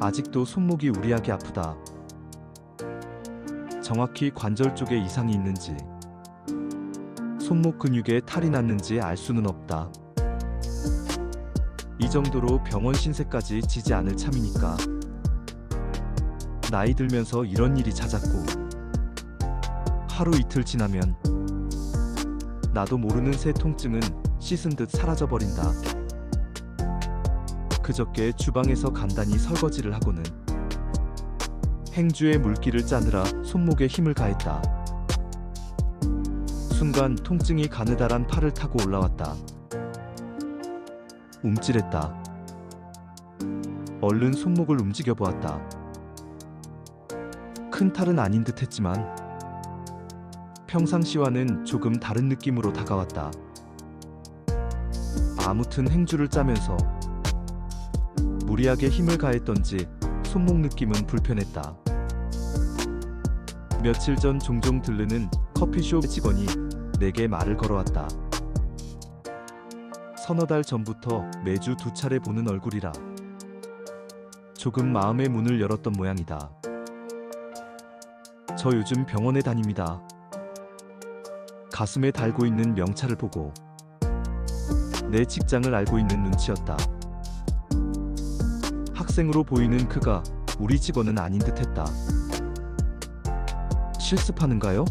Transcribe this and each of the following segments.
아직도 손목이 우리하게 아프다. 정확히 관절 쪽에 이상이 있는지, 손목 근육에 탈이 났는지 알 수는 없다. 이 정도로 병원 신세까지 지지 않을 참이니까. 나이 들면서 이런 일이 잦았고, 하루 이틀 지나면 나도 모르는 새 통증은 씻은 듯 사라져 버린다. 그저께 주방에서 간단히 설거지를 하고는 행주의 물기를 짜느라 손목에 힘을 가했다. 순간 통증이 가느다란 팔을 타고 올라왔다. 움찔했다. 얼른 손목을 움직여 보았다. 큰 탈은 아닌 듯 했지만 평상시와는 조금 다른 느낌으로 다가왔다. 아무튼 행주를 짜면서 무리하게 힘을 가했던지 손목 느낌은 불편했다. 며칠 전 종종 들르는 커피숍 직원이 내게 말을 걸어왔다. 서너 달 전부터 매주 두 차례 보는 얼굴이라 조금 마음의 문을 열었던 모양이다. 저 요즘 병원에 다닙니다. 가슴에 달고 있는 명찰을 보고 내 직장을 알고 있는 눈치였다. 학생으로 보이는 그가 우리 직원은 아닌 듯했다. 실습하는가요?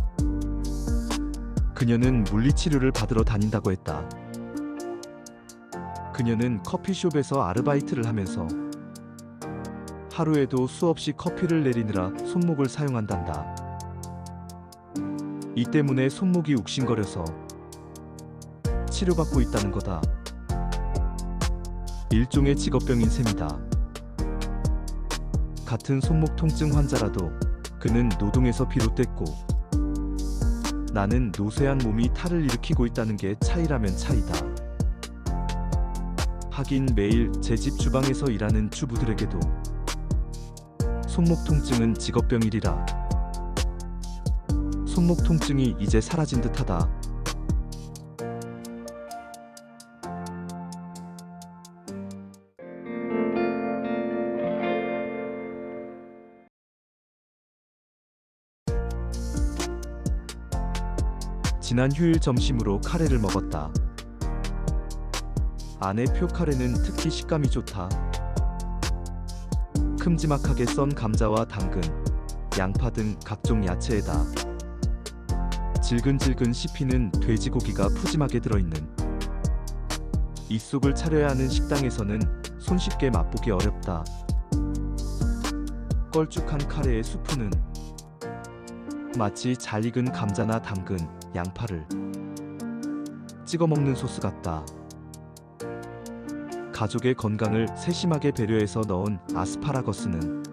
그녀는 물리치료를 받으러 다닌다고 했다. 그녀는 커피숍에서 아르바이트를 하면서 하루에도 수없이 커피를 내리느라 손목을 사용한단다. 이 때문에 손목이 욱신거려서 치료받고 있다는 거다. 일종의 직업병인 셈이다. 같은 손목 통증 환자라도 그는 노동에서 비롯됐고 나는 노쇠한 몸이 탈을 일으키고 있다는 게 차이라면 차이다. 하긴 매일 제 집 주방에서 일하는 주부들에게도 손목 통증은 직업병이리라. 손목 통증이 이제 사라진 듯하다. 지난 휴일 점심으로 카레를 먹었다. 안에 표 카레는 특히 식감이 좋다. 큼지막하게 썬 감자와 당근, 양파 등 각종 야채에다 질근질근 씹히는 돼지고기가 푸짐하게 들어있는 입속을 차려야 하는 식당에서는 손쉽게 맛보기 어렵다. 껄쭉한 카레의 수프는 마치 잘 익은 감자나 당근, 양파를 찍어 먹는 소스 같다. 가족의 건강을 세심하게 배려해서 넣은 아스파라거스는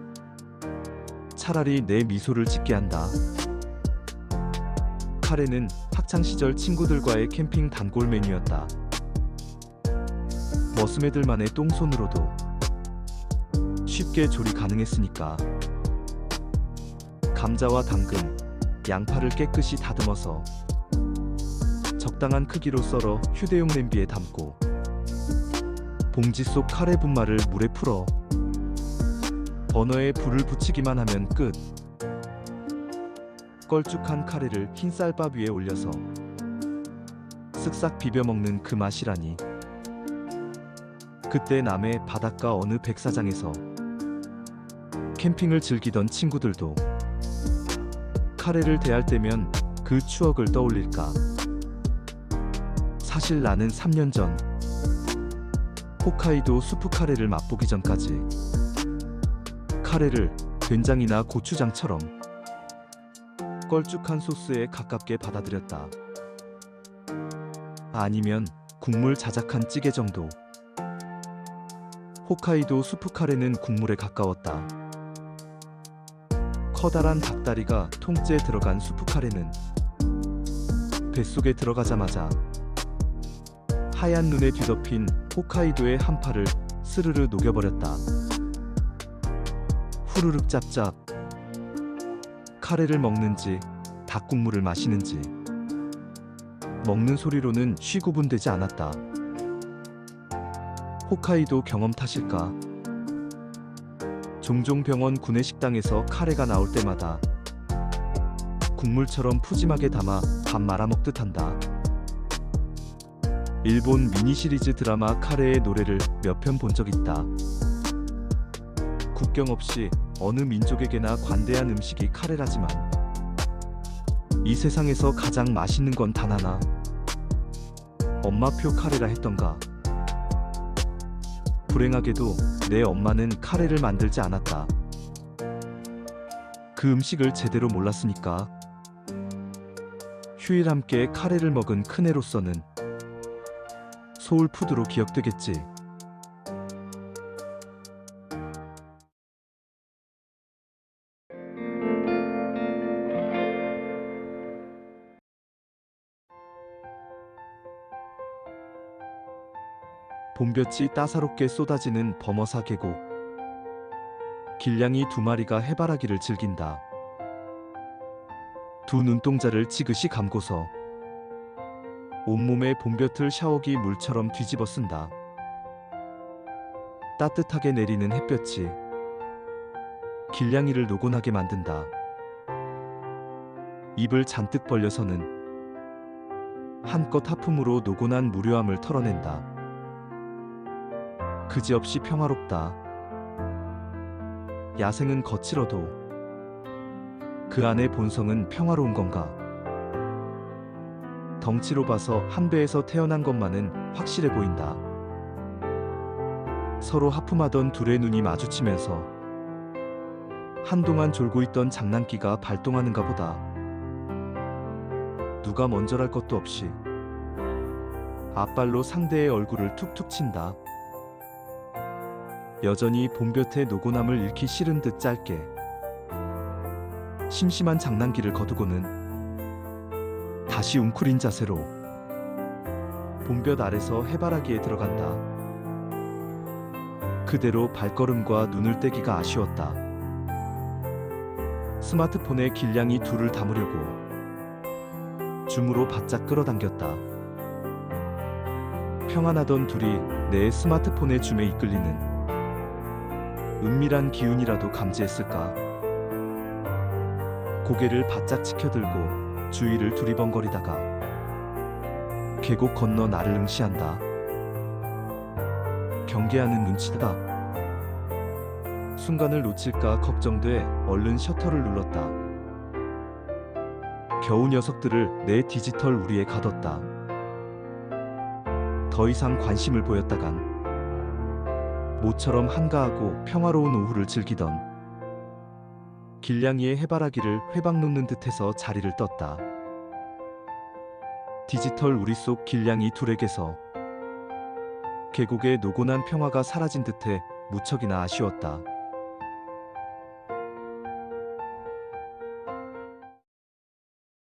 차라리 내 미소를 짓게 한다. 카레는 학창 시절 친구들과의 캠핑 단골 메뉴였다. 머스매들만의 똥손으로도 쉽게 조리 가능했으니까. 감자와 당근, 양파를 깨끗이 다듬어서 적당한 크기로 썰어 휴대용 냄비에 담고 봉지 속 카레 분말을 물에 풀어 버너에 불을 붙이기만 하면 끝. 껄쭉한 카레를 흰 쌀밥 위에 올려서 쓱싹 비벼 먹는 그 맛이라니. 그때 남해 바닷가 어느 백사장에서 캠핑을 즐기던 친구들도 카레를 대할 때면 그 추억을 떠올릴까. 사실 나는 3년 전 홋카이도 수프 카레를 맛보기 전까지 카레를 된장이나 고추장처럼 껄쭉한 소스에 가깝게 받아들였다. 아니면 국물 자작한 찌개 정도. 홋카이도 수프 카레는 국물에 가까웠다. 커다란 닭다리가 통째에 들어간 수프 카레는 뱃속에 들어가자마자 하얀 눈에 뒤덮인 홋카이도의 한파를 스르르 녹여버렸다. 후루룩 짭짭. 카레를 먹는지 닭국물을 마시는지 먹는 소리로는 쉬구분되지 않았다. 홋카이도 경험 탓일까? 종종 병원 구내식당에서 카레가 나올 때마다 국물처럼 푸짐하게 담아 밥 말아 먹듯 한다. 일본 미니 시리즈 드라마 카레의 노래를 몇 편 본 적 있다. 국경 없이 어느 민족에게나 관대한 음식이 카레라지만 이 세상에서 가장 맛있는 건 단 하나. 엄마표 카레라 했던가. 불행하게도 내 엄마는 카레를 만들지 않았다. 그 음식을 제대로 몰랐으니까. 휴일 함께 카레를 먹은 큰애로서는 소울푸드로 기억되겠지. 봄볕이 따사롭게 쏟아지는 범어사 계곡. 길냥이 두 마리가 해바라기를 즐긴다. 두 눈동자를 지그시 감고서 온몸에 봄볕을 샤워기 물처럼 뒤집어 쓴다. 따뜻하게 내리는 햇볕이 길냥이를 노곤하게 만든다. 입을 잔뜩 벌려서는 한껏 하품으로 노곤한 무료함을 털어낸다. 그지없이 평화롭다. 야생은 거칠어도 그 안의 본성은 평화로운 건가? 덩치로 봐서 한 배에서 태어난 것만은 확실해 보인다. 서로 하품하던 둘의 눈이 마주치면서 한동안 졸고 있던 장난기가 발동하는가 보다. 누가 먼저랄 것도 없이 앞발로 상대의 얼굴을 툭툭 친다. 여전히 봄볕의 노곤함을 잃기 싫은 듯 짧게 심심한 장난기를 거두고는 다시 웅크린 자세로 봄볕 아래서 해바라기에 들어간다. 그대로 발걸음과 눈을 떼기가 아쉬웠다. 스마트폰에 길냥이 둘을 담으려고 줌으로 바짝 끌어당겼다. 평안하던 둘이 내 스마트폰의 줌에 이끌리는 은밀한 기운이라도 감지했을까? 고개를 바짝 치켜들고 주위를 두리번거리다가 계곡 건너 나를 응시한다. 경계하는 눈치다. 순간을 놓칠까 걱정돼 얼른 셔터를 눌렀다. 겨우 녀석들을 내 디지털 우리에 가뒀다. 더 이상 관심을 보였다간 모처럼 한가하고 평화로운 오후를 즐기던 길냥이의 해바라기를 회방 놓는 듯해서 자리를 떴다. 디지털 우리 속 길냥이 둘에게서 계곡의 노곤한 평화가 사라진 듯해 무척이나 아쉬웠다.